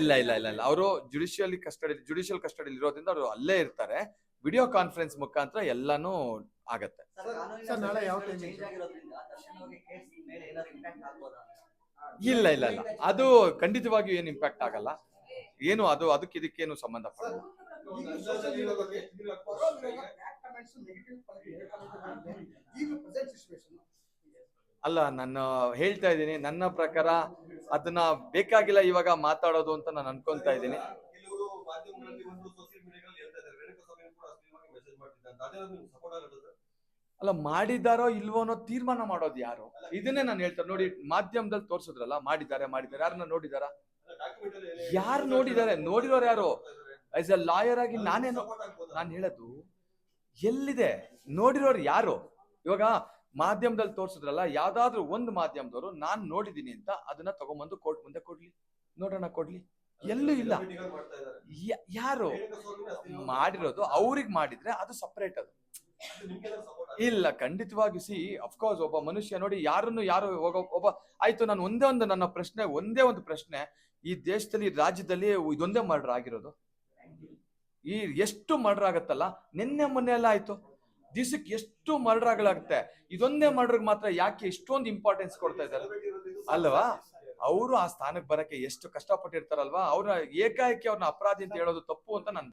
ಇಲ್ಲ ಇಲ್ಲ ಇಲ್ಲ ಇಲ್ಲ. ಅವರು ಜುಡಿಷಿಯಲಿ ಕಸ್ಟಡಿ ಜುಡಿಷಿಯಲ್ ಕಸ್ಟಡಿ ಇರೋದ್ರಿಂದ ಅವರು ಅಲ್ಲೇ ಇರ್ತಾರೆ. ವಿಡಿಯೋ ಕಾನ್ಫರೆನ್ಸ್ ಮುಖಾಂತರ ಎಲ್ಲಾನು ಆಗತ್ತೆ. ಸರ್, ನಾಳೆ ಯಾವ time ಚೇಂಜ್ ಇದೆ? ಆಗಿರೋದ್ರಿಂದ ದರ್ಶನ್ ಅವ್ರಿಗೆ ಕೇಸ್ ಮೇಲೆ ಏನಾದ್ರು ಇಂಪ್ಯಾಕ್ಟ್ ಆಗ್ಬೋದಾ? ಇಲ್ಲ ಇಲ್ಲ ಇಲ್ಲ. ಅದು ಖಂಡಿತವಾಗಿಯೂ ಏನು ಇಂಪ್ಯಾಕ್ಟ್ ಆಗಲ್ಲ. ಏನು ಅದು ಅದಕ್ಕೆ ಇದಕ್ಕೇನು ಸಂಬಂಧ ಪಡಲ್ಲ. ಈಗ social media ಬಗ್ಗೆ ಪರವಾಗಿರೋ bad comments, negative comments ಈಗ ಪ್ರೆಸೆಂಟ್ ಸಿಚುವೇಶನ್ ಅಲ್ಲ ನಾನು ಹೇಳ್ತಾ ಇದ್ದೀನಿ ನನ್ನ ಪ್ರಕಾರ ಅದನ್ನ ಬೇಕಾಗಿಲ್ಲ ಇವಾಗ ಮಾತಾಡೋದು ಅಂತ ನಾನು ಅನ್ಕೊಂತಾ ಇದ್ದೀನಿ. ಅಲ್ಲ ಮಾಡಿದಾರೋ ಇಲ್ವೋ ಅನ್ನೋ ತೀರ್ಮಾನ ಮಾಡೋದು ಯಾರು? ಇದನ್ನೇ ನಾನು ಹೇಳ್ತಾರೆ ನೋಡಿ ಮಾಧ್ಯಮದಲ್ಲಿ ತೋರ್ಸಿದ್ರಲ್ಲ ಮಾಡಿದ್ದಾರೆ ಮಾಡಿದ್ದಾರೆ. ಯಾರನ್ನ ನೋಡಿದಾರ? ಯಾರು ನೋಡಿದ್ದಾರೆ ನೋಡಿರೋರು ಯಾರು? ಆಸ್ ಎ ಲಾಯರ್ ಆಗಿ ನಾನೇನು ನಾನು ಹೇಳೋದು ಎಲ್ಲಿದೆ? ನೋಡಿರೋರು ಯಾರು? ಇವಾಗ ಮಾಧ್ಯಮದಲ್ಲಿ ತೋರಿಸಿದ್ರಲ್ಲ ಯಾವ್ದಾದ್ರು ಒಂದು ಮಾಧ್ಯಮದವರು ನಾನ್ ನೋಡಿದೀನಿ ಅಂತ ಅದನ್ನ ತಗೊಂಬಂದು ಕೋರ್ಟ್ ಮುಂದೆ ಕೊಡ್ಲಿ. ನೋಡೋಣ ಕೊಡ್ಲಿ. ಎಲ್ಲೂ ಇಲ್ಲ. ಯಾರು? ಮಾಡಿರೋದು ಅವ್ರಿಗೆ ಮಾಡಿದ್ರೆ ಅದು ಸಪ್ರೇಟ್ ಅದು. ಇಲ್ಲ ಖಂಡಿತವಾಗಿ ಸಿ ಅಫ್ಕೋರ್ಸ್ ಒಬ್ಬ ಮನುಷ್ಯ ನೋಡಿ ಯಾರನ್ನು ಯಾರು ಒಬ್ಬ ಆಯ್ತು ನಾನು ಒಂದೇ ಒಂದು ನನ್ನ ಪ್ರಶ್ನೆ ಒಂದೇ ಒಂದು ಪ್ರಶ್ನೆ ಈ ದೇಶದಲ್ಲಿ ರಾಜ್ಯದಲ್ಲಿ ಇದೊಂದೇ ಮರ್ಡರ್ ಆಗಿರೋದು. ಈ ಎಷ್ಟು ಮರ್ಡರ್ ಆಗತ್ತಲ್ಲ ನಿನ್ನೆ ಮೊನ್ನೆ ಎಲ್ಲ ಆಯ್ತು. ದಿವಸಕ್ಕೆ ಎಷ್ಟು ಮರ್ಡರ್ ಆಗಲಾಗುತ್ತೆ ಇದೊಂದೇ ಮರ್ಡರ್ಗೆ ಮಾತ್ರ ಯಾಕೆ ಇಷ್ಟೊಂದು ಇಂಪಾರ್ಟೆನ್ಸ್ ಕೊಡ್ತಾ ಇದ್ದಾರೆ? ಅಲ್ವಾ? ಅವರು ಆ ಸ್ಥಾನಕ್ಕೆ ಬರಕ್ಕೆ ಎಷ್ಟು ಕಷ್ಟಪಟ್ಟಿರ್ತಾರಲ್ವಾ? ಅವ್ರ ಏಕಾಏಕಿ ಅವ್ರನ್ನ ಅಪರಾಧಿ ಅಂತ ಹೇಳೋದು ತಪ್ಪು ಅಂತ ನಾನು